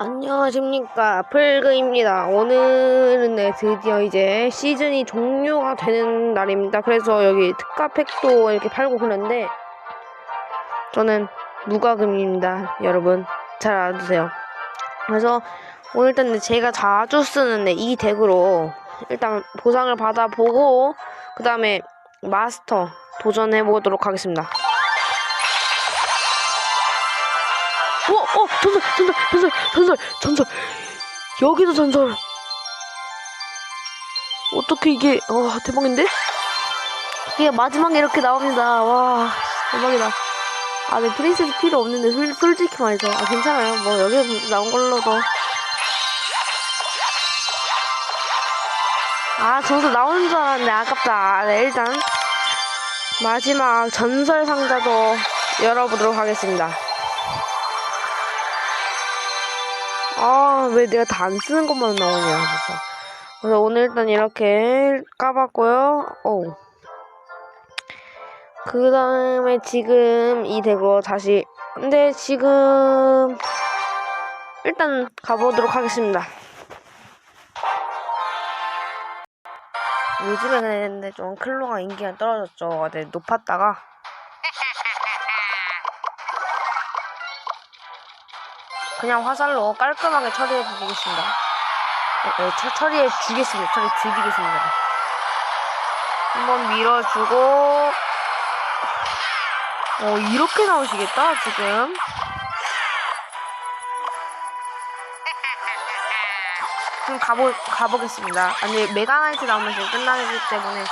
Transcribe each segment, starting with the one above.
안녕하십니까. 플그입니다. 오늘은 네, 드디어 이제 시즌이 종료가 되는 날입니다. 그래서 여기 특가 팩도 이렇게 팔고 그러는데 저는 무과금입니다. 여러분 잘 알아두세요. 그래서 오늘 일단 제가 자주 쓰는 네, 이 덱으로 일단 보상을 받아보고 그 다음에 마스터 도전해 보도록 하겠습니다 전설, 전설, 전설, 전설, 전설. 여기도 전설. 어떻게 이게, 와, 대박인데? 이게 마지막에 이렇게 나옵니다. 와, 대박이다. 아, 네, 프린세스 필요 없는데, 솔, 솔직히 말해서. 아, 괜찮아요. 뭐, 여기 나온 걸로도. 아, 전설 나오는 줄 알았는데, 아깝다. 아, 네, 일단. 마지막 전설 상자도 열어보도록 하겠습니다. 아, 왜 내가 다 안 쓰는 것만 나오냐, 진짜. 그래서 오늘 일단 이렇게 까봤고요. 오. 그 다음에 지금 이 덱으로 다시. 근데 지금, 일단 가보도록 하겠습니다. 요즘에 근데 좀 클로가 인기가 떨어졌죠. 네, 높았다가. 그냥 화살로 깔끔하게 처리해 드리겠습니다. 네, 네, 처, 처리해 주겠습니다. 처리 드리겠습니다. 한번 밀어주고, 어, 이렇게 나오시겠다, 지금. 그럼 가보, 가보겠습니다. 아니, 메가나이트 나오면 지금 끝나기 때문에.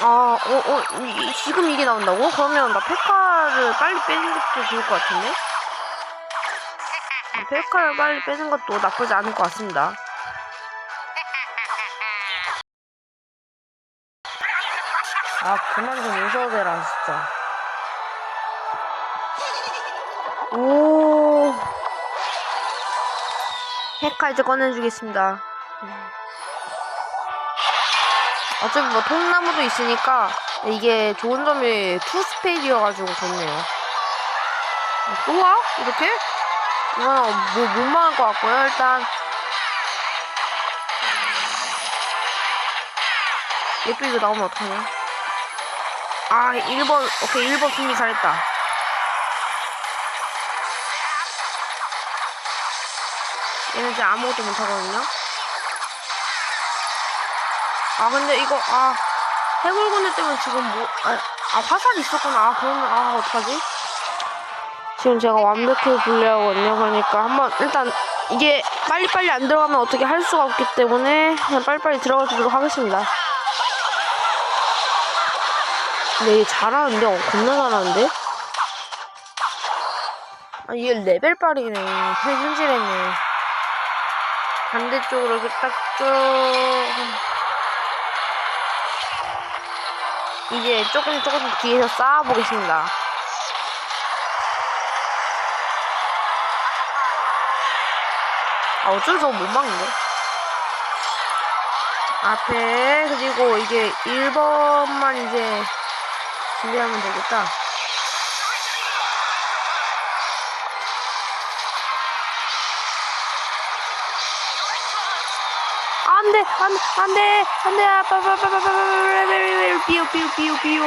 아, 어, 어, 이- 지금 이게 나온다고? 그러면 나 페카를 빨리 빼는 것도 좋을 것 같은데? 펠카를 빨리 빼는 것도 나쁘지 않을 것 같습니다. 아, 그만 좀 웃어대라, 진짜. 오. 페카 이제 꺼내주겠습니다. 어차피 뭐 통나무도 있으니까 이게 좋은 점이 투스페이드여가지고 좋네요. 또 와? 이렇게? 이거는 뭐, 못 막을 것 같고요. 일단. 예쁘 이거 나오면 어떡하냐. 아, 1번, 오케이, 1번 승리 잘했다. 얘는 이제 아무것도 못하거든요. 아, 근데 이거, 아, 해골군대 때문에 지금 뭐, 아, 아 화살이 있었구나. 아, 그러면, 아, 어떡하지? 지금 제가 완벽히 분리하거든요. 그러니까 한번 일단 이게 빨리빨리 안 들어가면 어떻게 할 수가 없기 때문에 그냥 빨리빨리 들어가 주도록 하겠습니다. 얘 잘하는데? 어, 겁나 잘하는데? 아, 얘 레벨 빨이네. 현질했네. 반대쪽으로 이렇게 딱 쭉. 이제 조금 조금 뒤에서 쌓아보겠습니다. 아, 어쩔 수 없어 못 막는데. 앞에, 그리고 이게 1번만 이제 준비하면 되겠다. 안 돼, 안 돼, 안 돼, 안 돼, 아빠, 아빠, 아빠, 아빠, 아빠, 비오, 비오, 비오, 비오.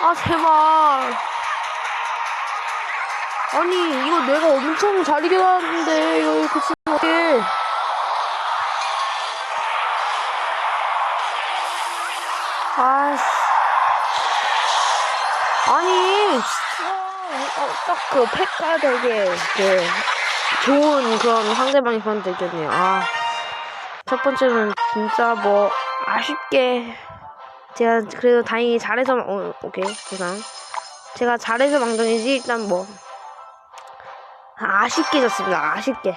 아, 제발. 아니 이거 내가 엄청 잘 이겨놨는데 이거 이렇게. 치면 어떡해 아씨 아니 어, 딱그 팩가 되게 그 좋은 그런 상대방이 그런 되겠네요. 아 첫 번째는 진짜 뭐 아쉽게 제가 그래도 다행히 잘해서 어, 오케이 보상. 제가 잘해서 망정이지 일단 뭐 아쉽게 졌습니다. 아쉽게.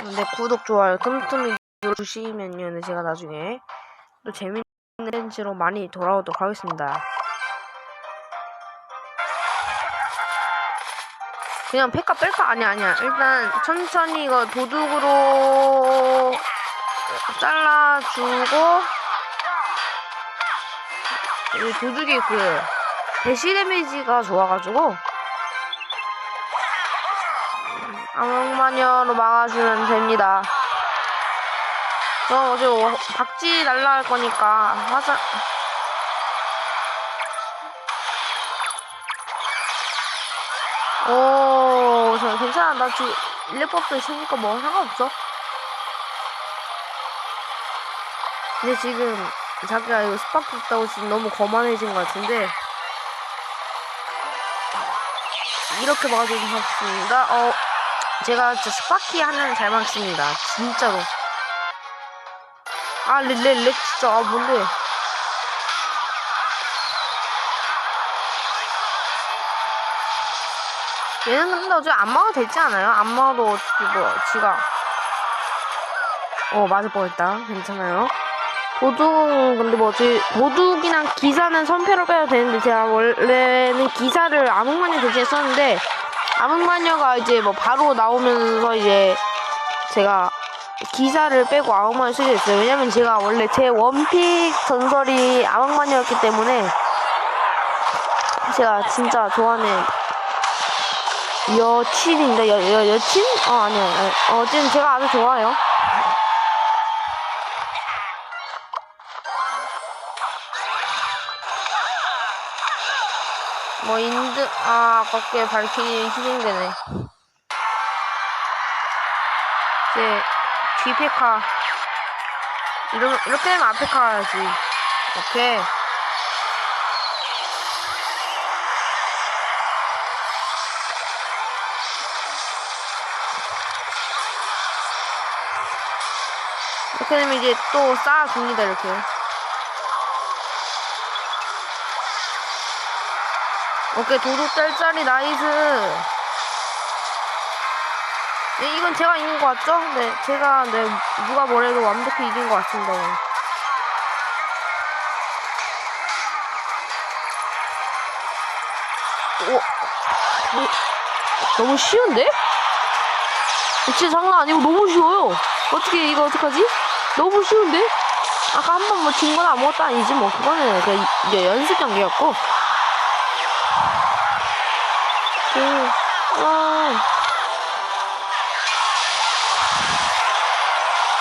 근데 구독, 좋아요, 틈틈이 눌러주시면요. 네, 제가 나중에 또 재밌는 렌즈로 많이 돌아오도록 하겠습니다. 그냥 팩카 뺄까? 아니야, 아니야. 일단 천천히 이거 도둑으로 잘라주고 이 도둑이 그 대시 데미지가 좋아가지고 암흑마녀로 막아주면 됩니다. 저 어제 워- 박쥐 날라갈 거니까 화살 오, 저 괜찮아. 나 지금 일레법도 있으니까 뭐 상관없어. 근데 지금 자기가 이거 스파크 있다고 지금 너무 거만해진 것 같은데 이렇게 막아주면 좋습니다. 어, 제가 진짜 스파키 하나는 잘 막습니다. 진짜로. 아, 렉 진짜. 아, 뭔데. 얘는 근데 어차피 안 막아도 되지 않아요? 안 막아도 어차피 뭐, 지가. 어, 맞을 뻔했다. 괜찮아요. 도둑은 근데 뭐지? 도둑이랑 기사는 선패로 빼도 되는데 제가 원래는 기사를 암흑마녀 대신에 썼는데 암흑마녀가 이제 뭐 바로 나오면서 이제 제가 기사를 빼고 암흑마녀 쓰게 됐어요. 왜냐면 제가 원래 제 원픽 전설이 암흑마녀였기 때문에 제가 진짜 좋아하는 여친인데 여, 여, 여친? 어 아니요. 어, 어쨌든 제가 아주 좋아요 뭐 인드 아 아깝게 발키리 희생되네. 이제 뒤페카. 이러, 이렇게 되면 앞에 가야지. 오케이. 이렇게 되면 이제 또 쌓아줍니다 이렇게 오케이 도둑 짤짤이 나이스 네, 이건 제가 이긴 것 같죠? 네 제가 네 누가 뭐래도 완벽히 이긴 것 같습니다. 오, 오, 너무 쉬운데? 진짜 장난 아니고 너무 쉬워요 어떻게 이거 어떡하지? 너무 쉬운데? 아까 한 번 뭐진 건 아무것도 아니지 뭐 그거는 그냥 연습 경기였고 오, 아.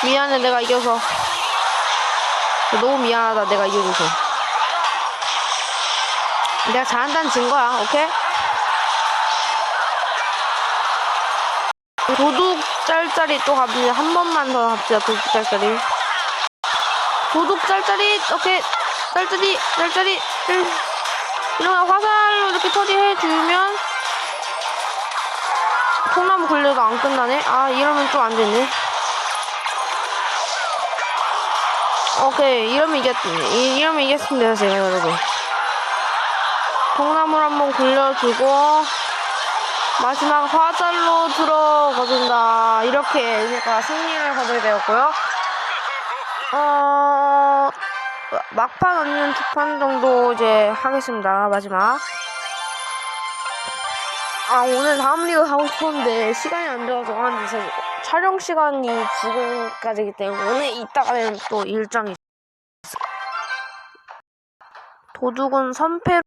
미안해, 내가 이겨서. 너무 미안하다, 내가 이겨줘서. 내가 잘한다는 증거야, 오케이? 도둑 짤짤이 또 갑니다. 한 번만 더 합시다, 도둑 짤짤이. 도둑 짤짤이, 오케이. 짤짤이, 짤짤이, 짤. 이러면 화살로 이렇게 처리해주면 콩나무 굴려도 안 끝나네? 아, 이러면 좀 안 되네. 오케이, 이러면 이겼, 이- 이러면 이겼습니다, 제가 여러분. 콩나물 한번 굴려주고, 마지막 화살로 들어가준다. 이렇게 제가 승리를 거두게 되었고요. 어, 막판 아니면 두판 정도 이제 하겠습니다, 마지막. 아 오늘 다음 리그 하고 싶었는데 시간이 안 돼서 한 이제 촬영 시간이 지금까지기 때문에 이따가는 또 일정이. 도둑은 선패로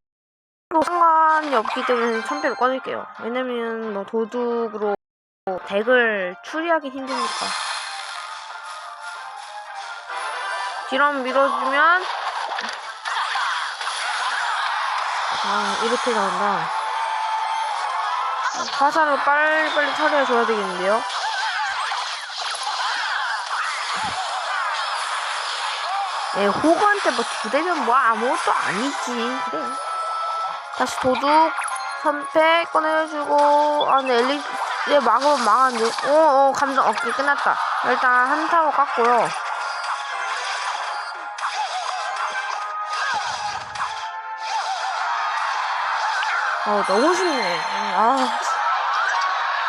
상관이 없기 때문에 선패로 꺼낼게요. 왜냐면 뭐 도둑으로 덱을 추리하기 힘드니까. 한번 밀어주면 아 이렇게 나온다. 화살을 빨리빨리 처리해줘야 되겠는데요? 예, 호구한테 뭐 두대면 뭐 아무것도 아니지. 그래. 다시 도둑 선택 꺼내주고, 아, 근데 엘리, 얘 막으면 망하는데. 오, 오, 감정, 오케이, 끝났다. 일단 한 타워 깠고요. 아, 너무 쉽네. 아,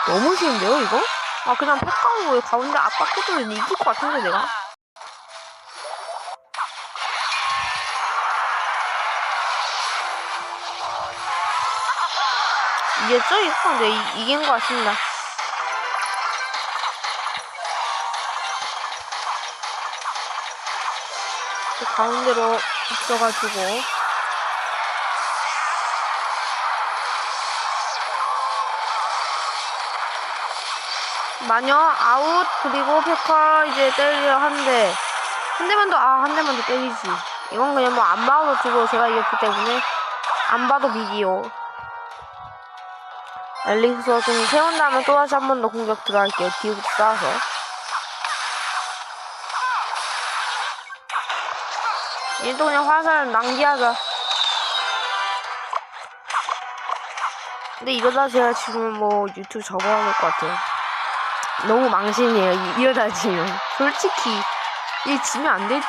너무 쉬운데요, 이거? 아, 그냥 팩하고 가운데 압박해도 이길 것 같은데, 내가? 이겼죠? 이거? 네, 이, 이긴 것 같습니다. 또 가운데로 있어가지고. 마녀 아웃 그리고 페카 이제 때리려 하는데 한 대만 더 아 한 대만 더 때리지. 이건 그냥 뭐 안 봐도 주고 제가 이겼기 때문에 안 봐도 비기요 엘릭서 좀 세운 다음에 또 다시 한 번 더 공격 들어갈게요. 뒤부터 쌓아서 얘도 그냥 화살 낭비하자. 근데 이러다 제가 지금 뭐 유튜브 접어야 될 것 같아요 너무 망신이에요. 이- 이러다 지면 솔직히 이 지면 안 되지.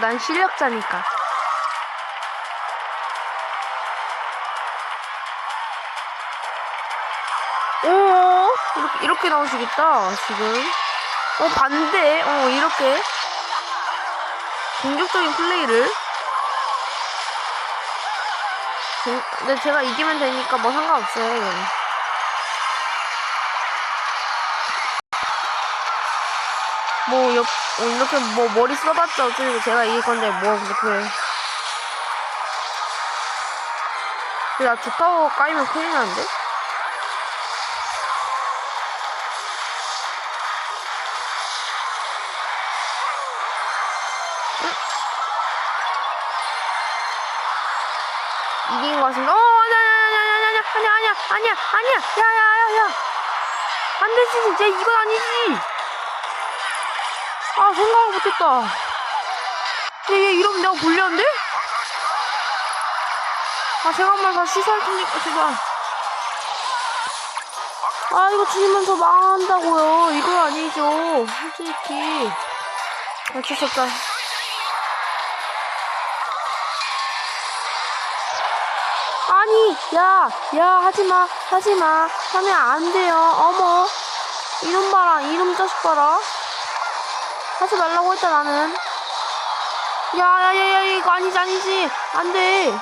난 실력자니까. 오 이렇게 이렇게 나오시겠다 지금. 어 반대. 어 이렇게. 공격적인 플레이를. 공- 근데 제가 이기면 되니까 뭐 상관없어요 이건 뭐, 옆, 이렇게 뭐, 머리 써봤자 어쩌고 제가 이길 건데, 뭐, 그렇게. 나 두타워 까이면 큰일 나는데? 이긴 것은, 어, 아니야, 아니야, 아니야, 아니야, 아니야, 아니야, 아니야, 야, 야, 야, 야. 안 되지, 진짜, 이건 아니지. 아 생각을 못했다. 얘, 얘 이러면 내가 불리한데? 아 잠깐만 다 시사할 테니까 제발 아 이거 죽이면서 망한다고요. 이건 아니죠. 솔직히. 어쩔 수 없다. 아니 야야 하지마 하지마. 하면 안 돼요. 어머. 이놈 봐라 이놈 자식 봐라 하지 말라고 했다 나는 야야야야 이거 아니지 아니지 안돼 어?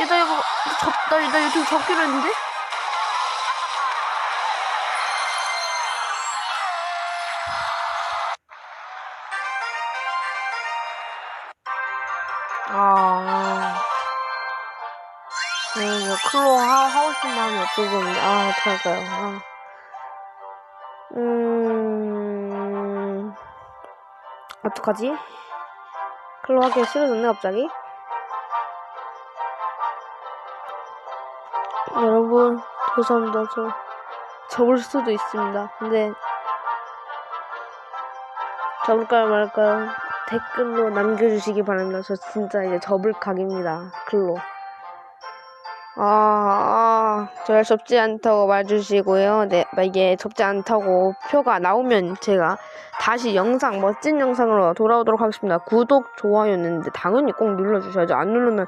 얘나 이거 접, 나, 나 유튜브 접기로 했는데? 아 네, 이거 클로 하, 하고 싶은 마음이 없어졌는데 아 어떡할까요 아. 어떡하지? 클로 하기가 싫어졌네, 갑자기. 여러분, 죄송합니다. 저, 접을 수도 있습니다. 근데, 접을까요, 말까요? 댓글로 남겨주시기 바랍니다. 저 진짜 이제 접을 각입니다. 클로. 아, 아, 저를 접지 않다고 말해주시고요. 네, 이게 접지 않다고 표가 나오면 제가 다시 영상, 멋진 영상으로 돌아오도록 하겠습니다. 구독, 좋아요는 당연히 꼭 눌러주셔야죠. 안 누르면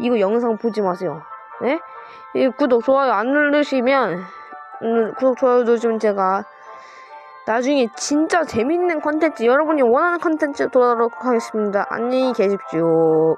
이거 영상 보지 마세요. 네? 이 구독, 좋아요 안 누르시면, 음, 구독, 좋아요 누르시면 제가 나중에 진짜 재밌는 컨텐츠, 여러분이 원하는 컨텐츠 돌아오도록 하겠습니다. 안녕히 계십시오.